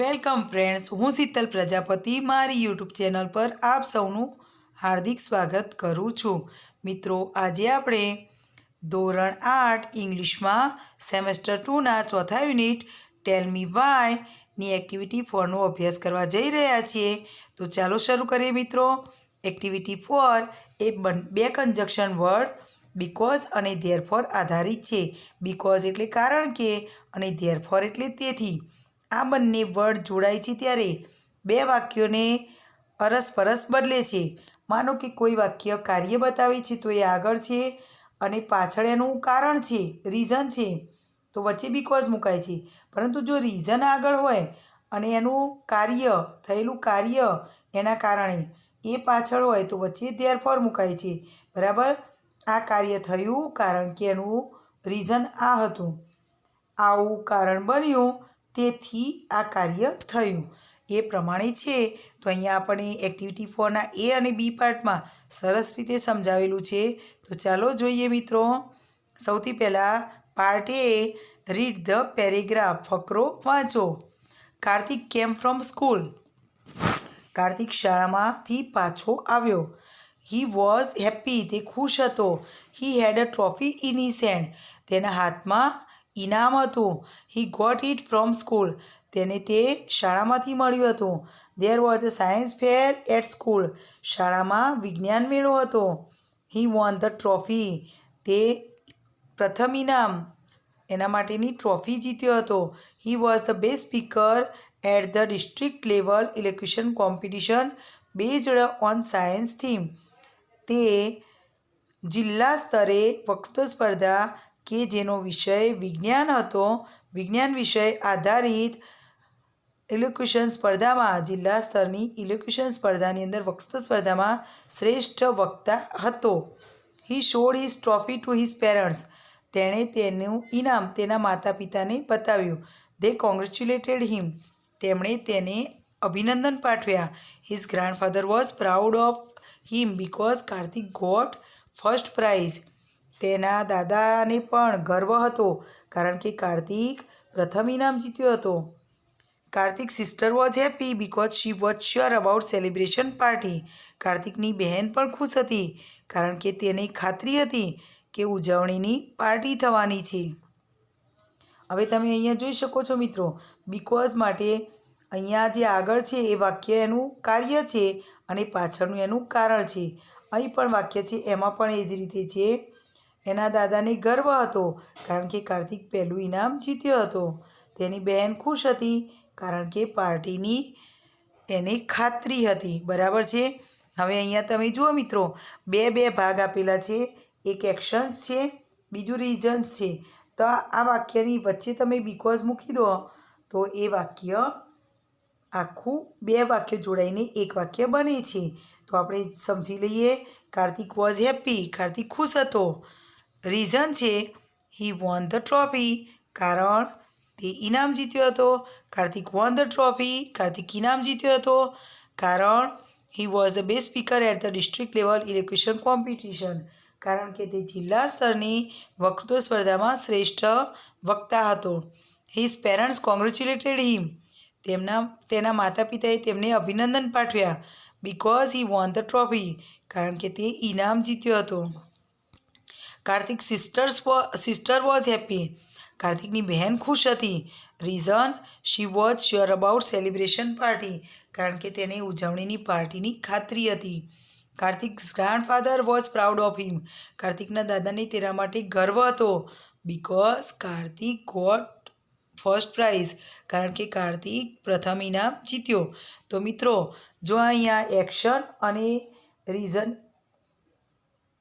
Welcome friends, હું શીતલ પ્રજાપતિ, મારી YouTube channel પર આપ સૌનું હાર્દિક સ્વાગત કરું છું. મિત્રો, આજે આપણે ધોરણ આઠ ઇંગ્લિશમાં સેમેસ્ટર ટુના ચોથા યુનિટ ટેલ મી વાયની એક્ટિવિટી ફોરનો અભ્યાસ કરવા જઈ રહ્યા છીએ. તો ચાલો શરૂ કરીએ મિત્રો. એક્ટિવિટી ફોર એ બે કન્જક્શન વર્ડ બીકોઝ અને ધેરફોર આધારિત છે. બીકોઝ એટલે કારણ કે અને ધેરફોર એટલે તેથી. આ બંને વર્ડ જોડાય છે ત્યારે બે વાક્યોને અરસપરસ બદલે છે. માનો કે કોઈ વાક્ય કાર્ય બતાવે છે તો એ આગળ છે અને પાછળ એનું કારણ છે રીઝન છે. તો વચ્ચે બીકોઝ મુકાય છે. પરંતુ જો રીઝન આગળ હોય અને એનું કાર્ય, થયેલું કાર્ય એના કારણે એ પાછળ હોય તો વચ્ચે ધેરફોર મુકાય છે. બરાબર? આ કાર્ય થયું કારણ કે એનું રીઝન આ હતું. આવું કારણ બન્યું તેથી આ કાર્ય થયું. એ પ્રમાણે છે. તો અહીંયા આપણે એક્ટિવિટી ફોરના એ અને બી પાર્ટમાં સરસ રીતે સમજાવેલું છે. તો ચાલો જોઈએ મિત્રો. સૌથી પહેલાં part A read the paragraph ફકરો વાંચો. Kartik came from school Kartik શાળામાંથી પાછો આવ્યો. હી વોઝ હેપી તે ખુશ હતો. He had a trophy in his hand તેના હાથમાં ઇનામ હતું. He got it from school તેને તે શાળામાંથી મળ્યું હતું. There was a science fair at school શાળામાં વિજ્ઞાન મેળો હતો. હી વોન ધ ટ્રોફી તે પ્રથમ ઇનામ. એના માટેની ટ્રોફી જીત્યો હતો. He was the best speaker at the district level elocution competition based on science theme તે જિલ્લા સ્તરે વક્તૃત્વ સ્પર્ધા કે જેનો વિષય વિજ્ઞાન હતો, વિજ્ઞાન વિષય આધારિત ઇલોક્યુશન સ્પર્ધામાં જિલ્લા સ્તરની ઇલોક્યુશન સ્પર્ધાની અંદર વક્તૃત્વ સ્પર્ધામાં શ્રેષ્ઠ વક્તા હતો. He showed his trophy to his parents તેણે તેનું ઇનામ તેના માતા પિતાને બતાવ્યું. દે કોંગ્રેચ્યુલેટેડ હિમ તેમણે તેને અભિનંદન પાઠવ્યા. His grandfather was proud of him because Kartik got first prize તેના દાદાને પણ ગર્વ હતો કારણ કે કાર્તિક પ્રથમ ઇનામ જીત્યો હતો. Kartik sister was happy because she was sure about celebration party કાર્તિકની બહેન પણ ખુશ હતી કારણ કે તેને ખાતરી હતી કે ઉજવણીની પાર્ટી થવાની છે. હવે તમે અહીંયા જોઈ શકો છો મિત્રો બિકોઝ માટે અહીંયા જે આગળ છે એ વાક્ય એનું કાર્ય છે અને પાછળનું એનું કારણ છે. અહીં પણ વાક્ય છે, એમાં પણ એ જ રીતે છે. એના દાદાને ગર્વ હતો કારણ કે કાર્તિક પહેલું ઇનામ જીત્યો હતો. તેની બહેન ખુશ હતી કારણ કે પાર્ટીની એને ખાતરી હતી. બરાબર છે? હવે અહીંયા તમે જુઓ મિત્રો, બે બે ભાગ આપેલા છે. એક એક્શન્સ છે, બીજું રીઝન્સ છે. તો આ વાક્યની વચ્ચે તમે બીકોઝ મૂકી દો. તો એ વાક્ય આખું બે વાક્ય જોડાઈને એક વાક્ય બને છે. તો આપણે સમજી લઈએ, કાર્તિક વોઝ હેપી કાર્તિક ખુશ હતો. રીઝન છે હી વોન ધ ટ્રોફી કારણ, તે ઇનામ જીત્યો હતો. Karthik won the trophy Karthik ઇનામ જીત્યો હતો. કારણ he was the best speaker at the district level elocution competition કારણ કે તે જિલ્લા સ્તરની વક્તૃત્વ સ્પર્ધામાં શ્રેષ્ઠ વક્તા હતો. હિઝ પેરેન્ટ્સ કોંગ્રેચ્યુલેટેડ હિમ તેમના, તેના માતા પિતાએ તેમને અભિનંદન પાઠવ્યા. Because he won the trophy કારણ કે તે ઇનામ જીત્યો હતો. Kartik sisters sister was happy કાર્તિકની બહેન ખુશ હતી. Reason she was sure about celebration party કારણ કે તેને ઉજવણીની પાર્ટીની ખાતરી હતી. Kartik grandfather was proud of him કાર્તિકના દાદાને તેના માટે ગર્વ હતો. Because Kartik got first prize કારણ કે કાર્તિક પ્રથમ ઇનામ જીત્યો. તો મિત્રો, જો અહીંયા એક્શન અને રીઝન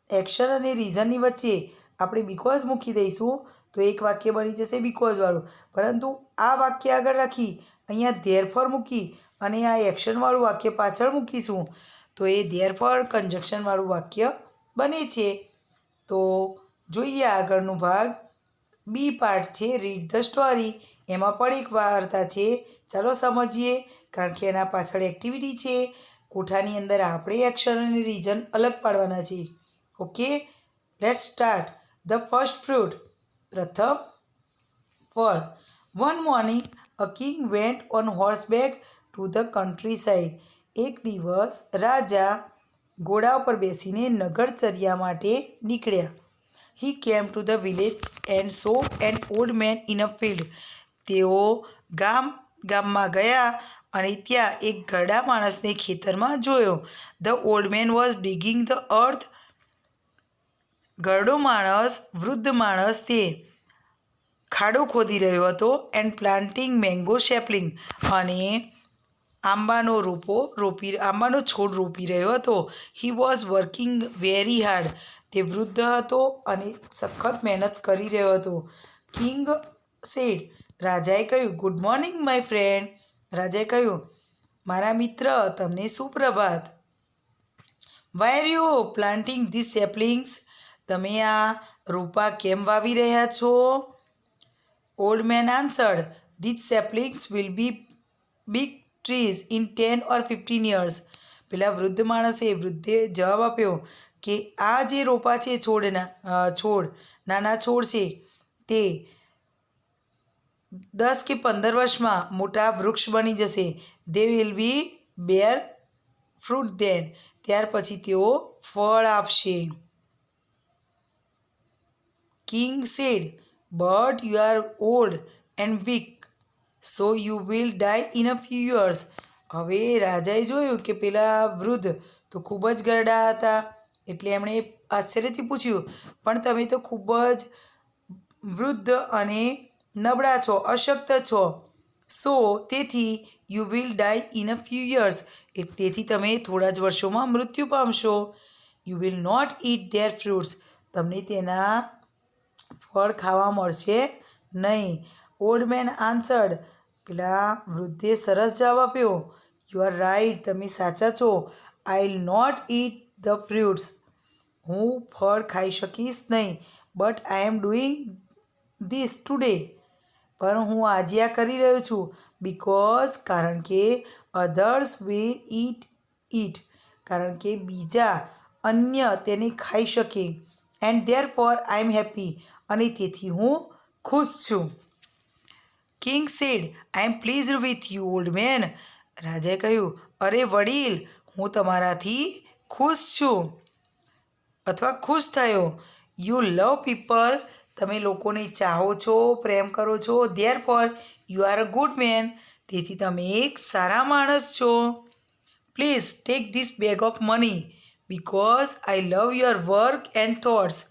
એક્શન અને રીઝનની વચ્ચે આપણે બીકોઝ મૂકી દઈશું, તો એક વાક્ય બની જશે બીકોઝવાળું પરંતુ આ વાક્ય આગળ રાખી, અહીંયા ધેરફર મૂકી અને આ એક્શનવાળું વાક્ય પાછળ મૂકીશું, તો એ ધેરફર કન્જક્શનવાળું વાક્ય બને છે. તો જોઈએ આગળનો ભાગ. બી પાર્ટ છે રીડ ધ સ્ટોરી એમાં પણ એક વાર્તા છે. ચાલો સમજીએ, કારણ કે એના પાછળ એક્ટિવિટી છે. કોઠાની અંદર આપણે એક્શન અને રીઝન અલગ પાડવાના છે okay? Let start the first fruit પ્રથમ ફળ. One morning a king went on horseback to the countryside એક દિવસ, રાજા ઘોડા ઉપર બેસીને નગરચર્યા માટે નીકળ્યા. He came to the village and saw an old man in a field તેઓ ગામ, ગામમાં ગયા અને ત્યાં એક ઘરડા માણસને ખેતરમાં જોયો. The old man was digging the earth ઘરડો માણસ, વૃદ્ધ માણસ તે ખાડો ખોદી રહ્યો હતો એન્ડ પ્લાન્ટિંગ મેંગો શેપલિંગ અને આંબાનો રોપો રોપી, આંબાનો છોડ રોપી રહ્યો હતો. He was working very hard તે વૃદ્ધ હતો અને સખત મહેનત કરી રહ્યો હતો. કિંગ સેડ રાજાએ કહ્યું ગુડ મોર્નિંગ માય ફ્રેન્ડ રાજાએ કહ્યું, મારા મિત્ર, તમને સુપ્રભાત. Why are you planting this saplings તમે આ રોપા કેમ વાવી રહ્યા છો? Old man answered this saplings will be big trees in ten or fifteen years પેલા વૃદ્ધ માણસે વૃદ્ધે જવાબ આપ્યો કે, આ જે રોપા છે છોડના છોડ, નાના છોડ છે, તે દસ કે પંદર વર્ષમાં મોટા વૃક્ષ બની જશે. They will be bare fruit દેન ત્યાર પછી તેઓ ફળ આપશે. King said, but you are old and weak so you will die in a few years હવે રાજાએ જોયું કે પેલા વૃદ્ધ તો ખૂબ જ ગરડા હતા એટલે એમણે આશ્ચર્યથી પૂછ્યું પણ તમે તો ખૂબ જ વૃદ્ધ અને નબળા છો અશક્ત છો સો તેથી you will die in a few years તેથી તમે થોડા જ વર્ષોમાં મૃત્યુ પામશો. You will not eat their fruits તમને તેના ફળ ખાવા મળશે નહીં. ઓલ્ડ મેન આન્સર્ડ પેલા વૃદ્ધે સરસ જવાબ આપ્યો. યુ આર રાઈટ તમે સાચા છો. I will not eat the fruits હું ફળ ખાઈ શકીશ નહીં but I am doing this today પણ હું આજે આ કરી રહ્યો છું બિકોઝ કારણ કે અધર્સ વિલ ઇટ ઇટ કારણ કે બીજા અન્ય તેને ખાઈ શકે and therefore I am happy અને તેથી હું ખુશ છું. King said I am please with you old man રાજાએ કહ્યું, અરે વડીલ, હું તમારાથી ખુશ છું. અથવા ખુશ થયો. યુ લવ પીપલ તમે લોકોને ચાહો છો, પ્રેમ કરો છો. Therefore you are a good man તેથી તમે એક સારા માણસ છો. Please take this bag of money because I love your work and thoughts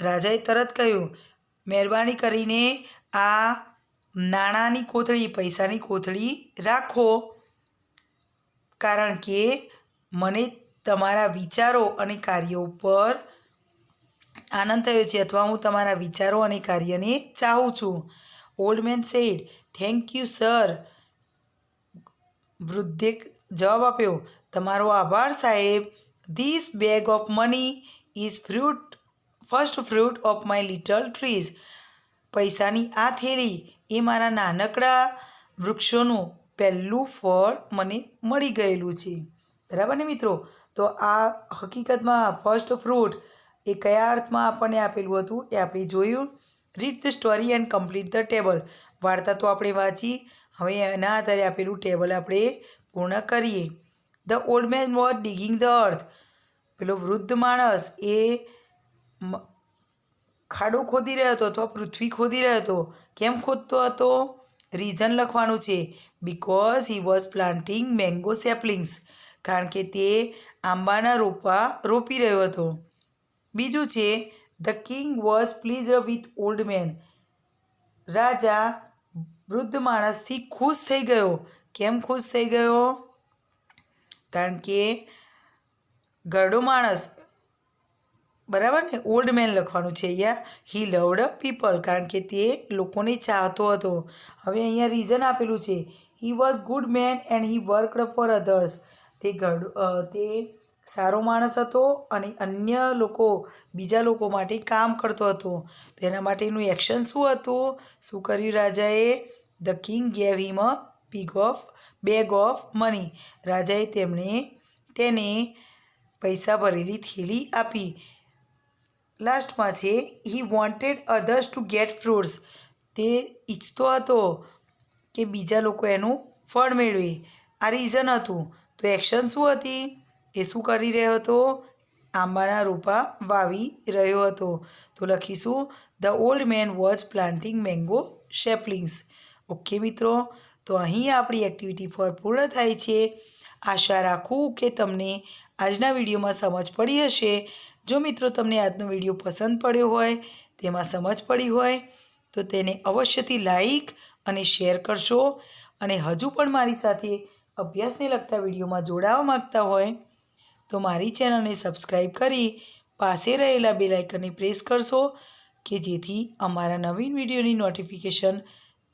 રાજાએ તરત કહ્યું, મહેરબાની કરીને આ નાણાંની કોથળી, પૈસાની કોથળી રાખો. કારણ કે મને તમારા વિચારો અને કાર્યો ઉપર આનંદ થયો છે અથવા હું તમારા વિચારો અને કાર્યને ચાહું છું. Old man said thank you sir વૃદ્ધે જવાબ આપ્યો, તમારો આભાર, સાહેબ. This bag of money is fruit first fruit of my little trees પૈસાની આ થેલી એ મારા નાનકડા વૃક્ષોનું પહેલું ફળ મને મળી ગયેલું છે. બરાબર ને મિત્રો? તો આ હકીકતમાં ફર્સ્ટ ફ્રૂટ એ કયા અર્થમાં આપણને આપેલું હતું એ આપણે જોયું. Read the story and complete the table વાર્તા તો આપણે વાંચી. હવે એના આધારે આપેલું ટેબલ આપણે પૂર્ણ કરીએ. The old man was digging the earth પેલો વૃદ્ધ માણસ એ ખાડો ખોદી રહ્યો હતો અથવા પૃથ્વી ખોદી રહ્યો હતો? કેમ ખોદતો હતો? રીઝન લખવાનું છે. Because he was planting mango saplings કારણ કે તે આંબાના રોપા, રોપી રહ્યો હતો. બીજું છે the king was please with old man રાજા વૃદ્ધ માણસથી ખુશ થઈ ગયો. કેમ ખુશ થઈ ગયો? કારણ કે ઘરડો માણસ બરાબર ને? ઓલ્ડ મેન લખવાનું છે અહીંયા. હી લવડ પીપલ કારણ કે તે લોકોને ચાહતો હતો. હવે અહીંયા રીઝન આપેલું છે. He was good man and he worked for others તે ગડ તે સારો માણસ હતો અને અન્ય લોકો, બીજા લોકો માટે કામ કરતો હતો. તેના માટેનું એક્શન શું હતું? શું કર્યું રાજાએ? The king gave him a big of bag of money રાજાએ તેમણે તેને પૈસા ભરેલી થેલી આપી. લાસ્ટમાં છે he wanted others to get fruits તે ઈચ્છતો હતો કે બીજા લોકો એનું ફળ મેળવે. આ રીઝન હતું. તો એક્શન શું હતી? એ શું કરી રહ્યો હતો? આંબાના રોપા વાવી રહ્યો હતો. તો લખીશું the old man was planting mango saplings okay મિત્રો, તો અહીં આપણી એક્ટિવિટી ફોર પૂર્ણ થાય છે. આશા રાખું કે તમને આજના વિડીયોમાં સમજ પડી હશે. જો મિત્રો તમને આજનો વીડિયો પસંદ પડ્યો હોય, તેમાં સમજ પડી હોય, તો તેને અવશ્યથી લાઈક અને શેર કરશો. અને હજુ પણ મારી સાથે અભ્યાસને લગતા વિડીયોમાં જોડાવા માગતા હોય, તો મારી ચેનલને સબસ્ક્રાઈબ કરી પાસે રહેલા બેલાઇકનને પ્રેસ કરશો, કે જેથી અમારા નવીન વિડીયોની નોટિફિકેશન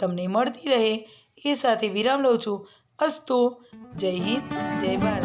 તમને મળતી રહે. એ સાથે વિરામ લઉં છું. અસ્તુ. જય હિન્દ. જય ભારત.